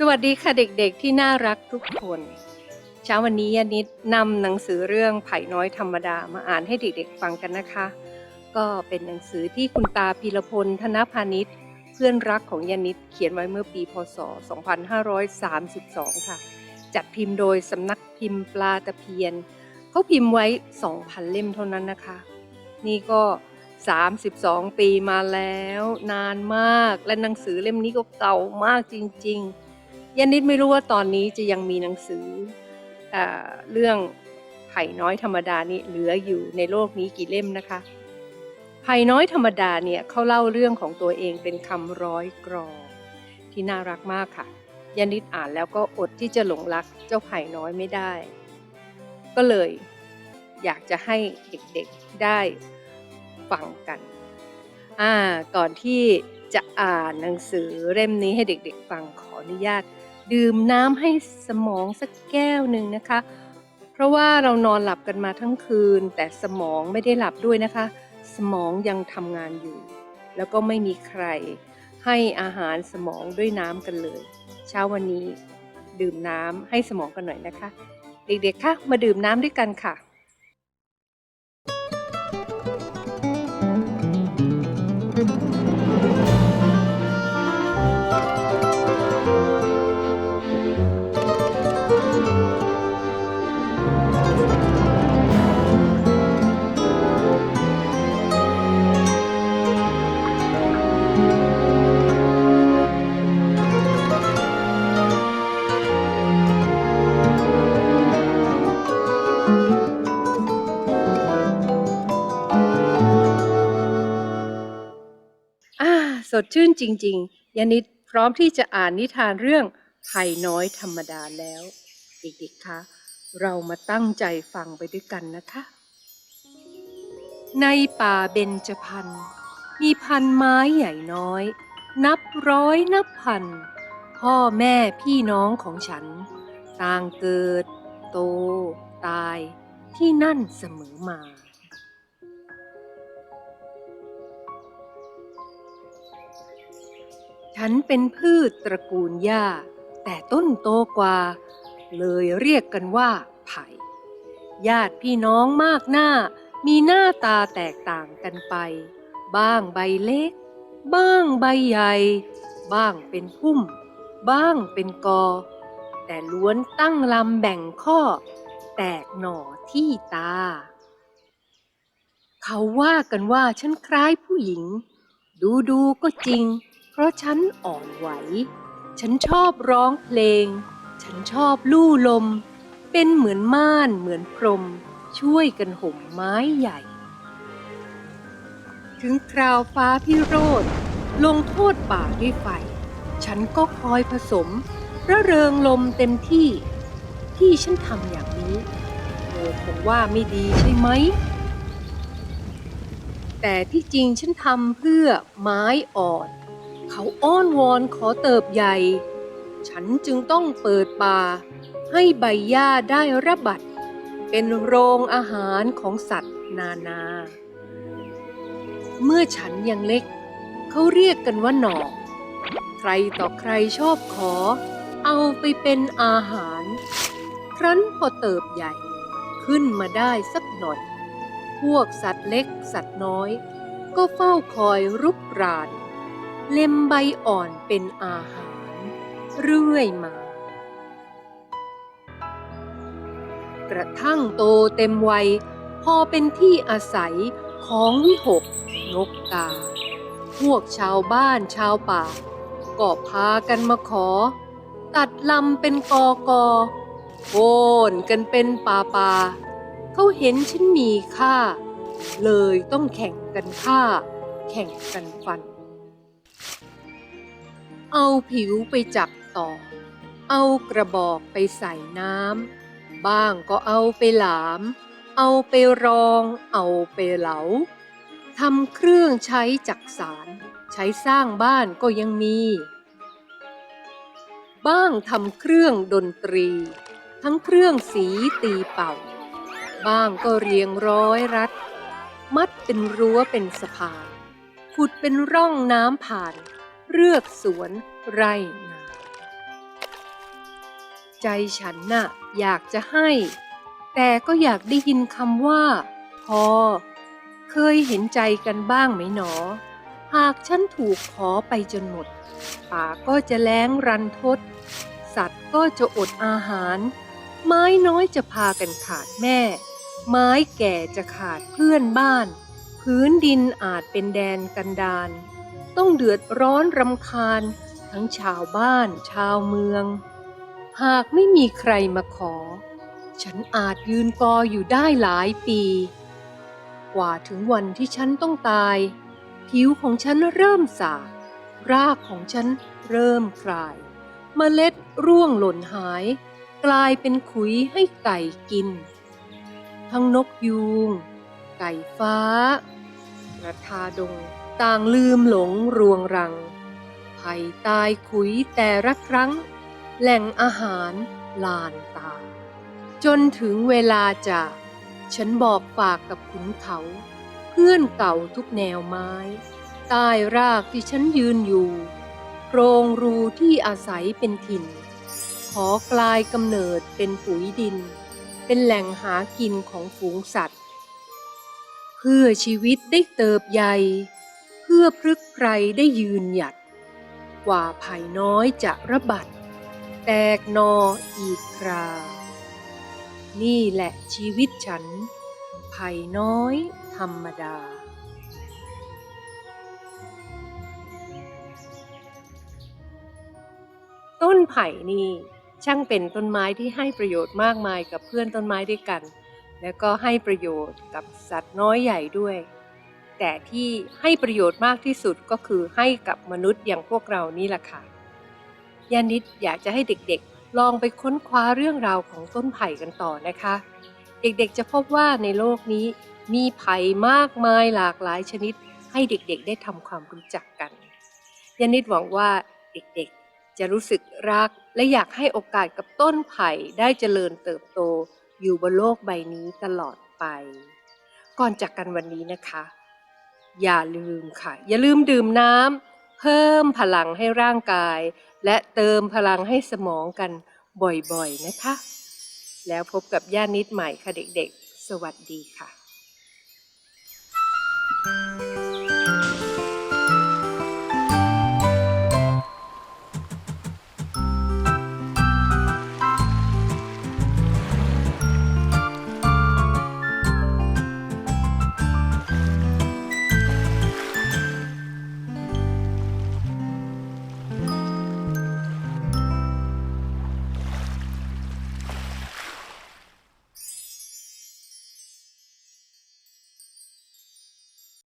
สวัสดีค่ะเด็กๆที่น่ารักทุกคน เช้าวันนี้ยานิดนำหนังสือเรื่องไผ่น้อยธรรมดามาอ่านให้เด็กๆฟังกันนะคะ ก็เป็นหนังสือที่คุณตาพีรพลธนพานิชเพื่อนรักของยานิดเขียนไว้เมื่อปีพศ 2532 ค่ะ จัดพิมพ์โดยสำนักพิมพ์ปลาตะเพียน เขาพิมพ์ไว้ 2,000 เล่มเท่านั้นนะคะ นี่ก็ 32 ปีมาแล้ว นานมากและหนังสือเล่มนี้ก็เก่ามากจริง ๆ ยานิดไม่รู้ว่าตอนนี้จะยังมีหนังสือเอเรื่องไผ่น้อยธรรมดานี่เหลืออยู่ในโลกนี้กี่เล่มนะคะ ไผ่น้อยธรรมดาเนี่ยเขาเล่าเรื่องของตัวเองเป็นคำร้อยกรอนที่น่ารักมากค่ะยานิดอ่านแล้วก็อดที่จะหลงรักเจ้าไผ่น้อยไม่ได้ ก็เลยอยากจะให้เด็กๆได้ฟังกัน อ่า ก่อนที่จะอ่านหนังสือเล่มนี้ให้เด็กๆฟังขออนุญาต ดื่มน้ำให้สมองสักแก้วหนึ่งนะคะ เพราะว่าเรานอนหลับกันมาทั้งคืน แต่สมองไม่ได้หลับด้วยนะคะ สมองยังทำงานอยู่ แล้วก็ไม่มีใคร ให้อาหารสมองด้วยน้ำกันเลย เช้าวันนี้ ดื่มน้ำให้สมองกันหน่อยนะคะ เด็กๆคะมาดื่มน้ำด้วยกันค่ะ สดชื่นจริง ๆ ยานิดพร้อมที่จะอ่านนิทานเรื่องไผ่น้อยธรรมดาแล้ว เด็กๆคะเรามาตั้งใจฟังไปด้วยกันนะคะ ในป่าเบญจพรรณมีพันไม้ใหญ่น้อย นับร้อยนับพัน พ่อแม่พี่น้องของฉัน ต่างเกิด โต ตายที่นั่นเสมอมา ฉันเป็นพืชตระกูลหญ้า แต่ต้นโตกว่า เลยเรียกกันว่าไผ่ ญาติพี่น้องมากหน้า มีหน้าตาแตกต่างกันไป บ้างใบเล็ก บ้างใบใหญ่ บ้างเป็นพุ่ม บ้างเป็นกอ แต่ล้วนตั้งลำแบ่งข้อ แตกหน่อที่ตา เขาว่ากันว่าฉันคล้ายผู้หญิง ดูดูๆก็จริง เพราะฉันอ่อนไหว ฉันชอบร้องเพลง ฉันชอบลู่ลม เป็นเหมือนม่านเหมือนพรม ช่วยกันห่มไม้ใหญ่ ถึงคราวฟ้าพิโรธลงโทษป่าด้วยไฟ ฉันก็คอยผสมระเริงลมเต็มที่ ที่ฉันทำอย่างนี้เธอคงว่าไม่ดีใช่ไหม แต่ที่จริงฉันทำเพื่อไม้อ่อน เขาอ้อนวอนขอเติบใหญ่ ฉันจึงต้องเปิดป่า ให้ใบหญ้าได้ระบัดเป็นโรงอาหารของสัตว์นานา เมื่อฉันยังเล็ก เขาเรียกกันว่าหนอใครต่อใครชอบขอ เอาไปเป็นอาหาร ครั้นพอเติบใหญ่ ขึ้นมาได้สักหน่อย พวกสัตว์เล็กสัตว์น้อย ก็เฝ้าคอยรุกราน เล็มใบอ่อนเป็นอาหาร เรื่อยมา กระทั่งโตเต็มวัย พอเป็นที่อาศัยของวิหกนกกา พวกชาวบ้านชาวป่า ก็พากันมาขอ ตัดลำเป็นกอกอโอนกันเป็นป่าป่าเขาเห็นฉันมีค่า เลยต้องแข่งกันฆ่า แข่งกันฟัน เอาผิวไปจับต่อ เอากระบอกไปใส่น้ำ บ้างก็เอาไปหลาม เอาไปรอง เอาไปเหลาทำเครื่องใช้จักสารใช้สร้างบ้านก็ยังมี บ้างทำเครื่องดนตรี ทั้งเครื่องสีตีเป่า บ้างก็เรียงร้อยรัด มัดเป็นรั้วเป็นสะพานขุดเป็นร่องน้ำผ่าน เรือกสวนไร่นา ใจฉันน่ะอยากจะให้ แต่ก็อยากได้ยินคำว่า พอ เคยเห็นใจกันบ้างไหมหนอ หากฉันถูกขอไปจนหมด ป่าก็จะแล้งรันทด สัตว์ก็จะอดอาหาร ไม้น้อยจะพากันขาดแม่ ไม้แก่จะขาดเพื่อนบ้าน พื้นดินอาจเป็นแดนกันดาน ต้องเดือดร้อนรำคาญ ทั้งชาวบ้าน ชาวเมือง หากไม่มีใครมาขอ ฉันอาจยืนกออยู่ได้หลายปี กว่าถึงวันที่ฉันต้องตาย ผิวของฉันเริ่มสากรากของฉันเริ่มคลายเมล็ดร่วงหล่นหาย กลายเป็นขุยให้ไก่กิน ทั้งนกยูง ไก่ฟ้า กระทาดง ต่างลืมหลงรวงรังไผ่ตายขุยแต่ละครั้ง แหล่งอาหารลานตา จนถึงเวลาจาก ฉันบอกฝากกับขุนเขา เพื่อนเก่าทุกแนวไม้ ใต้รากที่ฉันยืนอยู่โพรงรูที่อาศัยเป็นถิ่น ขอกลายกำเนิดเป็นปุ๋ยดิน เป็นแหล่งหากินของฝูงสัตว์ เพื่อชีวิตได้เติบใหญ่ พื่อพฤกไพรได้ยืนหยัด กว่าไผ่น้อยจะระบัด แตกนออีกครา นี่แหละชีวิตฉัน ไผ่น้อยธรรมดาต้นไผ่นี่ช่างเป็นต้นไม้ที่ให้ประโยชน์มากมายกับเพื่อนต้นไม้ด้วยกัน แล้วก็ให้ประโยชน์กับสัตว์น้อยใหญ่ด้วย แต่ที่ให้ประโยชน์มากที่สุดก็คือให้กับมนุษย์อย่างพวกเรานี่แหละค่ะยานิดอยากจะให้เด็กๆ ลองไปค้นคว้าเรื่องราวของต้นไผ่กันต่อนะคะ เด็กๆจะพบว่าในโลกนี้มีไผ่มากมายหลากหลายชนิด ให้เด็กๆ ได้ทำความรู้จักกันยานิดหวังว่าเด็กๆ จะรู้สึกรัก และอยากให้โอกาสกับต้นไผ่ได้เจริญเติบโต อยู่บนโลกใบนี้ตลอดไป ก่อนจากกันวันนี้นะคะ อย่าลืมค่ะ อย่าลืมดื่มน้ำเพิ่มพลังให้ร่างกาย และเติมพลังให้สมองกันบ่อยๆนะคะ แล้วพบกับย่านิดใหม่ค่ะเด็กๆ สวัสดีค่ะ